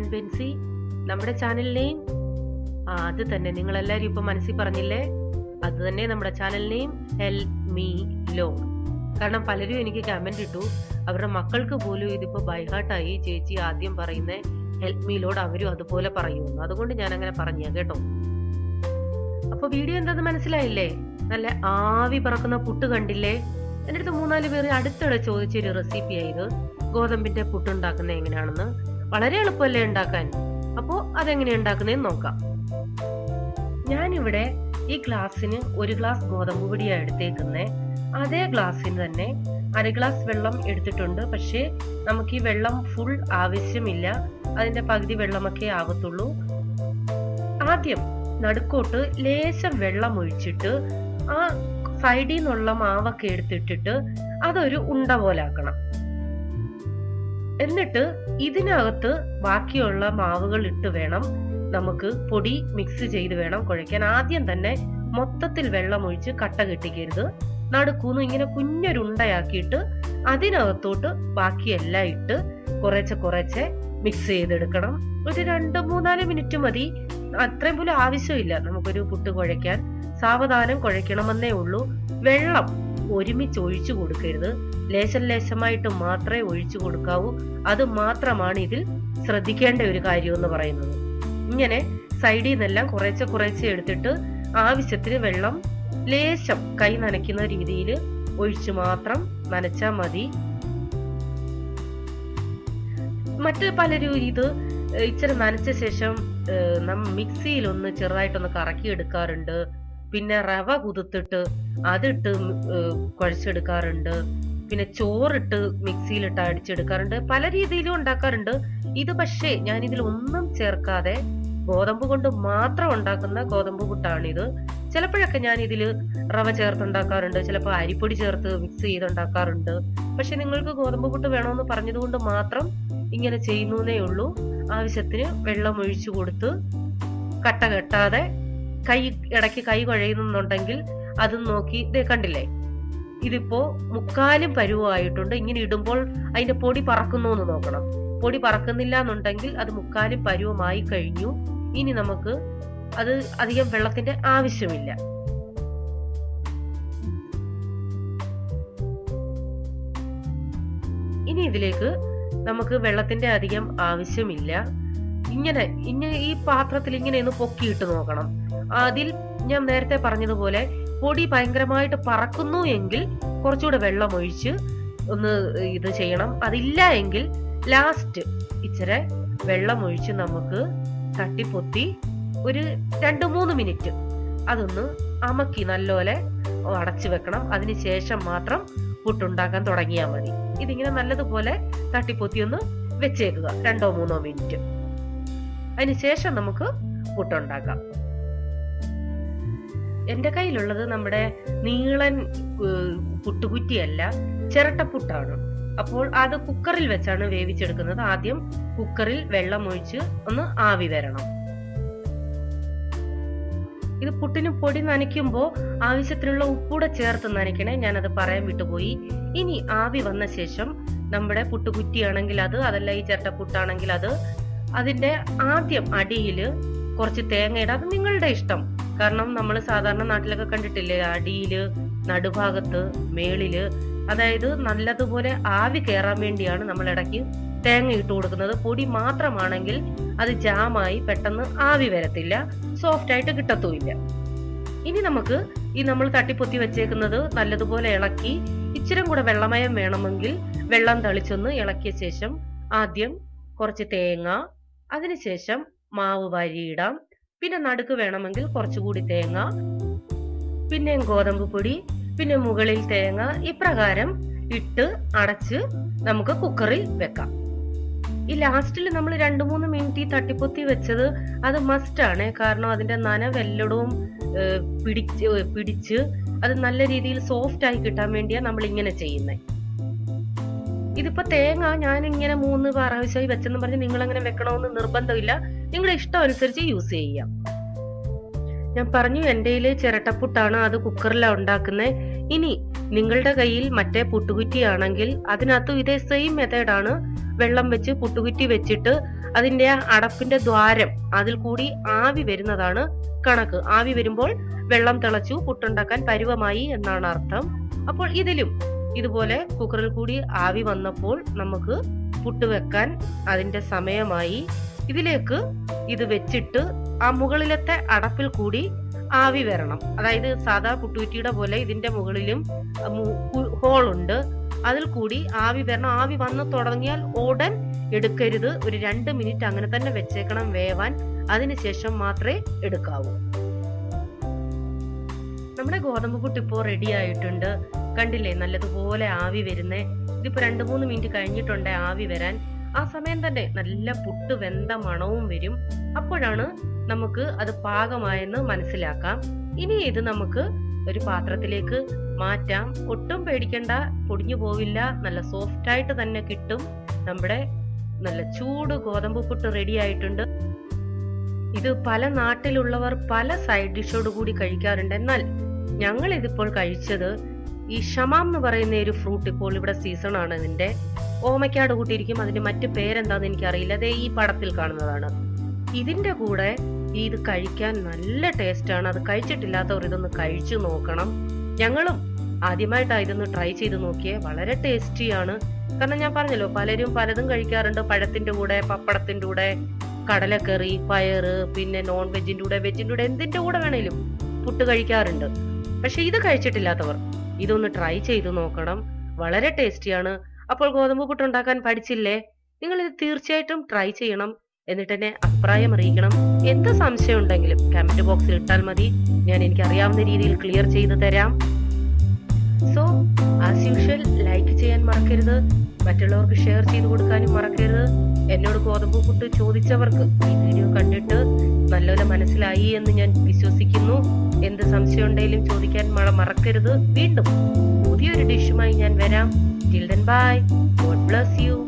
ഞാൻ ബെൻസി നമ്മുടെ channel name ആ അത് തന്നെ നിങ്ങൾ എല്ലാവരും ഇപ്പൊ മനസ്സിൽ പറഞ്ഞില്ലേ? അത് തന്നെ നമ്മുടെ ചാനൽ നെയിം ഹെൽപ് മീ ലോ കാരണം പലരും എനിക്ക് കമന്റ് ഇട്ടു അവരുടെ മക്കൾക്ക് പോലും ഇതിപ്പോ ബൈഹാർട്ടായി ചേച്ചി ആദ്യം പറയുന്ന ഹെൽപ് മീ മീലോട് അവരും അതുപോലെ പറയുന്നു. അതുകൊണ്ട് ഞാൻ അങ്ങനെ പറഞ്ഞു കേട്ടോ. അപ്പൊ വീഡിയോ എന്താന്ന് മനസ്സിലായില്ലേ? നല്ല ആവി പറക്കുന്ന പുട്ട് കണ്ടില്ലേ? എന്റെ അടുത്ത് മൂന്നാൽ പേര് അടുത്തിടെ ചോദിച്ചൊരു റെസിപ്പി ആയത് ഗോതമ്പിന്റെ പുട്ടുണ്ടാക്കുന്നത് എങ്ങനെയാണെന്ന്. വളരെ എളുപ്പമല്ലേ ഉണ്ടാക്കാൻ? അപ്പോ അതെങ്ങനെ ഉണ്ടാക്കുന്നതെന്ന് നോക്കാം. ഞാനിവിടെ ഈ ഗ്ലാസ്സിന് ഒരു ഗ്ലാസ് ഗോതമ്പ് പൊടിയാണ് എടുത്തേക്കുന്നത് അതേ ഗ്ലാസ്സിന് തന്നെ അര ഗ്ലാസ് വെള്ളം എടുത്തിട്ടുണ്ട്. പക്ഷേ നമുക്ക് ഈ വെള്ളം ഫുൾ ആവശ്യമില്ല. അതിന്റെ പകുതി വെള്ളമൊക്കെ ആവത്തുള്ളൂ. ആദ്യം നടുക്കോട്ട് ലേശം വെള്ളം ഒഴിച്ചിട്ട് ആ സൈഡിൽ നിന്നുള്ള മാവൊക്കെ എടുത്തിട്ടിട്ട് അതൊരു ഉണ്ട പോലെ ആക്കണം. എന്നിട്ട് ഇതിനകത്ത് ബാക്കിയുള്ള മാവുകൾ ഇട്ട് വേണം നമുക്ക് പൊടി മിക്സ് ചെയ്ത് വേണം കുഴയ്ക്കാൻ. ആദ്യം തന്നെ മൊത്തത്തിൽ വെള്ളം ഒഴിച്ച് കട്ട കെട്ടിക്കരുത്. നടുക്കൂന്ന് ഇങ്ങനെ കുഞ്ഞൊരുണ്ടയാക്കിയിട്ട് അതിനകത്തോട്ട് ബാക്കിയെല്ലാം ഇട്ട് കുറച്ച് കുറച്ച് മിക്സ് ചെയ്തെടുക്കണം. ഒരു രണ്ട് മൂന്നാൽ മിനിറ്റ് മതി. അത്രയും പോലും ആവശ്യമില്ല. നമുക്കൊരു പുട്ട് കുഴയ്ക്കാൻ. സാവധാനം കുഴയ്ക്കണമെന്നേ ഉള്ളൂ. വെള്ളം ഒരുമിച്ച് ഒഴിച്ചു കൊടുക്കരുത്. ലേശം ലേശമായിട്ട് മാത്രമേ ഒഴിച്ചു കൊടുക്കാവൂ. അത് മാത്രമാണ് ഇതിൽ ശ്രദ്ധിക്കേണ്ട ഒരു കാര്യം എന്ന് പറയുന്നത്. ഇങ്ങനെ സൈഡിൽ നിന്നെല്ലാം കുറേശ്ശെ കുറേശ്ശെ എടുത്തിട്ട് ആവശ്യത്തിന് വെള്ളം ലേശം കൈ നനയ്ക്കുന്ന രീതിയിൽ ഒഴിച്ചു മാത്രം നനച്ചാൽ മതി. മറ്റ് പലരും ഇത് ഇച്ചിരി നനച്ച ശേഷം മിക്സിയിൽ ഒന്ന് ചെറുതായിട്ടൊന്ന് കറക്കി എടുക്കാറുണ്ട്. പിന്നെ റവ കുതിർത്തിട്ട് അതിട്ട് കുഴച്ചെടുക്കാറുണ്ട്. പിന്നെ ചോറിട്ട് മിക്സിയിലിട്ട് അടിച്ചെടുക്കാറുണ്ട്. പല രീതിയിലും ഉണ്ടാക്കാറുണ്ട്. ഇത് പക്ഷേ ഞാൻ ഇതിൽ ഒന്നും ചേർക്കാതെ ഗോതമ്പ് കൊണ്ട് മാത്രം ഉണ്ടാക്കുന്ന ഗോതമ്പ് പുട്ടാണിത്. ചിലപ്പോഴൊക്കെ ഞാൻ ഇതിൽ റവ ചേർത്ത് ഉണ്ടാക്കാറുണ്ട് ചിലപ്പോൾ അരിപ്പൊടി ചേർത്ത് മിക്സ് ചെയ്ത് ഉണ്ടാക്കാറുണ്ട് പക്ഷെ നിങ്ങൾക്ക് ഗോതമ്പ് പുട്ട് വേണമെന്ന് പറഞ്ഞതുകൊണ്ട് മാത്രം ഇങ്ങനെ ചെയ്യുന്നേ ഉള്ളൂ. ആവശ്യത്തിന് വെള്ളം ഒഴിച്ചു കൊടുത്ത് കട്ട കെട്ടാതെ കൈ ഇടയ്ക്ക് കൈ കുഴയുന്നുണ്ടെങ്കിൽ അതും നോക്കി ഇതേ കണ്ടില്ലേ? ഇതിപ്പോ മുക്കാലും പരുവായിട്ടുണ്ട്. ഇങ്ങനെ ഇടുമ്പോൾ അതിന്റെ പൊടി പറക്കുന്നു എന്ന് നോക്കണം. പൊടി പറക്കുന്നില്ല എന്നുണ്ടെങ്കിൽ അത് മുക്കാലും പരുവമായി കഴിഞ്ഞു. ഇനി നമുക്ക് അത് അധികം വെള്ളത്തിന്റെ ആവശ്യമില്ല. ഇനി ഇതിലേക്ക് നമുക്ക് വെള്ളത്തിന്റെ അധികം ആവശ്യമില്ല. ഇങ്ങനെ ഇങ്ങനെ ഈ പാത്രത്തിൽ ഇങ്ങനെ ഒന്ന് പൊക്കിയിട്ട് നോക്കണം. അതിൽ ഞാൻ നേരത്തെ പറഞ്ഞതുപോലെ പൊടി ഭയങ്കരമായിട്ട് പറക്കുന്നു എങ്കിൽ കുറച്ചുകൂടെ വെള്ളം ഒഴിച്ച് ഒന്ന് ഇത് ചെയ്യണം. അതില്ല എങ്കിൽ ലാസ്റ്റ് ഇച്ചിരി വെള്ളം ഒഴിച്ച് നമുക്ക് തട്ടിപ്പൊത്തി ഒരു രണ്ട് മൂന്ന് മിനിറ്റ് അതൊന്ന് അമക്കി നല്ലപോലെ അടച്ചു വെക്കണം. അതിന് ശേഷം മാത്രം പുട്ടുണ്ടാക്കാൻ തുടങ്ങിയാൽ മതി. ഇതിങ്ങനെ നല്ലതുപോലെ തട്ടിപ്പൊത്തി ഒന്ന് വെച്ചേക്കുക. രണ്ടോ മൂന്നോ മിനിറ്റ്. അതിന് ശേഷം നമുക്ക് പുട്ടുണ്ടാക്കാം. എന്റെ കയ്യിലുള്ളത് നമ്മുടെ നീളൻ പുട്ടുകുറ്റിയല്ല ചിരട്ടപ്പുട്ടാണ്. അപ്പോൾ അത് കുക്കറിൽ വെച്ചാണ് വേവിച്ചെടുക്കുന്നത്. ആദ്യം കുക്കറിൽ വെള്ളം ഒഴിച്ച് ഒന്ന് ആവി വരണം. ഇത് പുട്ടിന് പൊടി നനയ്ക്കുമ്പോൾ ആവശ്യത്തിനുള്ള ഉപ്പൂടെ ചേർത്ത് നനയ്ക്കണേ. ഞാനത് പറയാൻ വിട്ടുപോയി. ഇനി ആവി വന്ന ശേഷം നമ്മുടെ പുട്ടുകുറ്റിയാണെങ്കിൽ അത് അതല്ല ഈ ചിരട്ടപ്പുട്ടാണെങ്കിൽ അത് അതിന്റെ ആദ്യം അടിയിൽ കുറച്ച് തേങ്ങ ഇടാം അത് നിങ്ങളുടെ ഇഷ്ടം. കാരണം നമ്മൾ സാധാരണ നാട്ടിലൊക്കെ കണ്ടിട്ടില്ലേ അടിയിൽ നടുഭാഗത്ത് മേളിൽ. അതായത് നല്ലതുപോലെ ആവി കയറാൻ വേണ്ടിയാണ് നമ്മൾ ഇടയ്ക്ക് തേങ്ങ ഇട്ട് കൊടുക്കുന്നത്. പൊടി മാത്രമാണെങ്കിൽ അത് ജാമായി പെട്ടെന്ന് ആവി വരത്തില്ല സോഫ്റ്റ് ആയിട്ട് കിട്ടത്തുമില്ല. ഇനി നമുക്ക് ഈ നമ്മൾ തട്ടിപ്പൊത്തി വെച്ചേക്കുന്നത് നല്ലതുപോലെ ഇളക്കി ഇച്ചിരം കൂടെ വെള്ളമയം വേണമെങ്കിൽ വെള്ളം തളിച്ചൊന്ന് ഇളക്കിയ ശേഷം ആദ്യം കുറച്ച് തേങ്ങ അതിനുശേഷം മാവ് വാരിയിടാം. പിന്നെ നടുക്ക് വേണമെങ്കിൽ കുറച്ചുകൂടി തേങ്ങ പിന്നെ ഗോതമ്പ് പൊടി പിന്നെ മുകളിൽ തേങ്ങ ഇപ്രകാരം ഇട്ട് അടച്ച് നമുക്ക് കുക്കറിൽ വെക്കാം. ഈ ലാസ്റ്റിൽ നമ്മൾ രണ്ടു മൂന്ന് മിനിറ്റ് ഈ തട്ടിപ്പൊത്തി വെച്ചത് അത് മസ്റ്റ് ആണ്. കാരണം അതിന്റെ നനവെല്ലടവും പിടിച്ച് പിടിച്ച് അത് നല്ല രീതിയിൽ സോഫ്റ്റ് ആയി കിട്ടാൻ വേണ്ടിയാണ് നമ്മൾ ഇങ്ങനെ ചെയ്യുന്നത് ഇതിപ്പോ തേങ്ങ ഞാൻ ഇങ്ങനെ മൂന്ന് പ്രാവശ്യമായി വെച്ചെന്ന് പറഞ്ഞ് നിങ്ങൾ അങ്ങനെ വെക്കണമെന്ന് നിർബന്ധമില്ല. നിങ്ങളുടെ ഇഷ്ടം അനുസരിച്ച് യൂസ് ചെയ്യാം. ഞാൻ പറഞ്ഞു എന്റെ ചിരട്ടപ്പുട്ടാണ് അത് കുക്കറിലാണ് ഉണ്ടാക്കുന്നത് ഇനി നിങ്ങളുടെ കയ്യിൽ മറ്റേ പുട്ടുകുറ്റി ആണെങ്കിൽ അതിനകത്തും ഇതേ സെയിം മെത്തേഡാണ് വെള്ളം വെച്ച് പുട്ടുകുറ്റി വെച്ചിട്ട് അതിന്റെ അടപ്പിന്റെ ദ്വാരം അതിൽ കൂടി ആവി വരുന്നതാണ് കണക്ക്. ആവി വരുമ്പോൾ വെള്ളം തിളച്ചു പുട്ടുണ്ടാക്കാൻ പരുവമായി എന്നാണ് അർത്ഥം. അപ്പോൾ ഇതിലും ഇതുപോലെ കുക്കറിൽ കൂടി ആവി വന്നപ്പോൾ നമുക്ക് പുട്ട് വെക്കാൻ അതിന്റെ സമയമായി ഇതിലേക്ക് ഇത് വെച്ചിട്ട് ആ മുകളിലത്തെ അടപ്പിൽ കൂടി ആവി വരണം. അതായത് സാധാ പുട്ടുകുറ്റിയുടെ പോലെ ഇതിന്റെ മുകളിലും ഹോൾ ഉണ്ട്. അതിൽ കൂടി ആവി വരണം. ആവി വന്ന് തുടങ്ങിയാൽ ഉടൻ എടുക്കരുത്. ഒരു രണ്ട് മിനിറ്റ് അങ്ങനെ തന്നെ വെച്ചേക്കണം വേവാൻ. അതിനുശേഷം മാത്രമേ എടുക്കാവൂ. നമ്മുടെ ഗോതമ്പ് പുട്ട് ഇപ്പോൾ റെഡി ആയിട്ടുണ്ട്. കണ്ടില്ലേ? നല്ലതുപോലെ ആവി വരുന്നേ. ഇതിപ്പോ രണ്ട് മൂന്ന് മിനിറ്റ് കഴിഞ്ഞിട്ടുണ്ട് ആവി വരാൻ. ആ സമയം തന്നെ നല്ല പുട്ട് വെന്ത മണവും വരും. അപ്പോഴാണ് നമുക്ക് അത് പാകമായെന്ന് മനസ്സിലാക്കാം. ഇനി ഇത് നമുക്ക് ഒരു പാത്രത്തിലേക്ക് മാറ്റാം. ഒട്ടും പേടിക്കണ്ട പൊടിഞ്ഞു പോവില്ല. നല്ല സോഫ്റ്റ് ആയിട്ട് തന്നെ കിട്ടും. നമ്മുടെ നല്ല ചൂട് ഗോതമ്പ് പുട്ട് റെഡി ആയിട്ടുണ്ട്. ഇത് പല നാട്ടിലുള്ളവർ പല സൈഡ് ഡിഷോട് കൂടി കഴിക്കാറുണ്ട്. എന്നാൽ ഞങ്ങൾ ഇതിപ്പോൾ കഴിച്ചത് ഈ ഷമാം എന്ന് പറയുന്ന ഒരു ഫ്രൂട്ട് ഇപ്പോൾ ഇവിടെ സീസൺ ആണ് ഇതിന്റെ ഓമയ്ക്കാട് കൂട്ടിയിരിക്കും. അതിന്റെ മറ്റു പേരെന്താന്ന് എനിക്കറിയില്ല. അതേ ഈ പടത്തിൽ കാണുന്നതാണ്. ഇതിന്റെ കൂടെ ഇത് കഴിക്കാൻ നല്ല ടേസ്റ്റ് ആണ് അത് കഴിച്ചിട്ടില്ലാത്തവർ ഇതൊന്ന് കഴിച്ചു നോക്കണം. ഞങ്ങളും ആദ്യമായിട്ടാണ് ഇതൊന്ന് ട്രൈ ചെയ്ത് നോക്കിയേ. വളരെ ടേസ്റ്റിയാണ്. കാരണം ഞാൻ പറഞ്ഞല്ലോ പലരും പലതും കഴിക്കാറുണ്ട്. പഴത്തിന്റെ കൂടെ പപ്പടത്തിന്റെ കൂടെ കടലക്കറി പയറ് പിന്നെ നോൺ വെജിന്റെ കൂടെ വെജിന്റെ കൂടെ എന്തിന്റെ കൂടെ വേണേലും പുട്ട് കഴിക്കാറുണ്ട്. പക്ഷെ ഇത് കഴിച്ചിട്ടില്ലാത്തവർ ഇതൊന്ന് ട്രൈ ചെയ്ത് നോക്കണം. വളരെ ടേസ്റ്റിയാണ്. അപ്പോൾ ഗോതമ്പ് പുട്ട് ഉണ്ടാക്കാൻ പഠിച്ചില്ലേ? നിങ്ങൾ ഇത് തീർച്ചയായിട്ടും ട്രൈ ചെയ്യണം. എന്നിട്ട് എന്നെ അഭിപ്രായം അറിയിക്കണം. എന്ത് സംശയം ഉണ്ടെങ്കിലും കമന്റ് ബോക്സിൽ ഇട്ടാൽ മതി. ഞാൻ എനിക്ക് അറിയാവുന്ന രീതിയിൽ ക്ലിയർ ചെയ്തു തരാം. സോ ആസ് യൂഷ്വൽ ലൈക്ക് ചെയ്യാൻ മറക്കരുത്. മറ്റുള്ളവർക്ക് ഷെയർ ചെയ്ത് കൊടുക്കാനും മറക്കരുത്. എന്നോട് ഗോതമ്പ് പുട്ട് ചോദിച്ചവർക്ക് ഈ വീഡിയോ കണ്ടിട്ട് നല്ലപോലെ മനസ്സിലായി എന്ന് ഞാൻ വിശ്വസിക്കുന്നു. എന്ത് സംശയം ഉണ്ടെങ്കിലും ചോദിക്കാൻ മഴ മറക്കരുത്. വീണ്ടും പുതിയൊരു ഡിഷുമായി ഞാൻ വരാം. Till bye God bless you